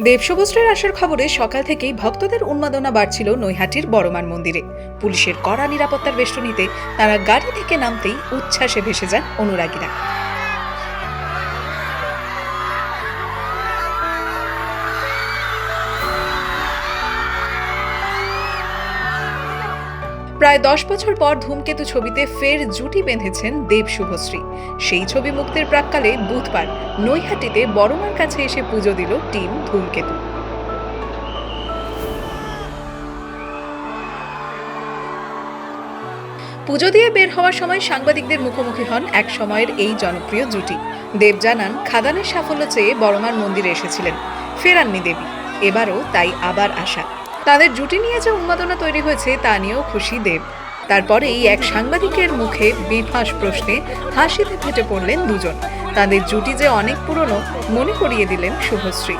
দেবশুভশ্রীর আসার খবরে সকাল থেকেই ভক্তদের উন্মাদনা বাড়ছিল নৈহাটির বড়মান মন্দিরে। পুলিশের কড়া নিরাপত্তার বেষ্টনীতে তারা গাড়ি থেকে নামতেই উচ্ছ্বাসে ভেসে যান অনুরাগীরা। প্রায় দশ বছর পর ধূমকেতু ছবিতে ফের জুটি বেঁধেছেন দেব শুভশ্রী। সেই ছবি মুক্তির প্রাককালে বুধবার নৈহাটিতে বড়মার কাছে এসে পুজো দিল টিম ধূমকেতু। পুজো দিয়ে বের হওয়ার সময় সাংবাদিকদের মুখোমুখি হন এক সময়ের এই জনপ্রিয় জুটি। দেব জানান, খাদানের সাফল্য চেয়ে বড়মার মন্দিরে এসেছিলেন। ফেরাননি দেবী। এবারও তাই আবার আসা। তাদের জুটি নিয়ে যে উন্মাদনা তৈরি হয়েছে, তা নিয়েও খুশি দেব। তারপরেই এক সাংবাদিকের মুখে বিভাস প্রশ্নে হাসিতে ফেটে পড়লেন দুজন। তাদের জুটি যে অনেক পুরনো, মনে করিয়ে দিলেন শুভশ্রী।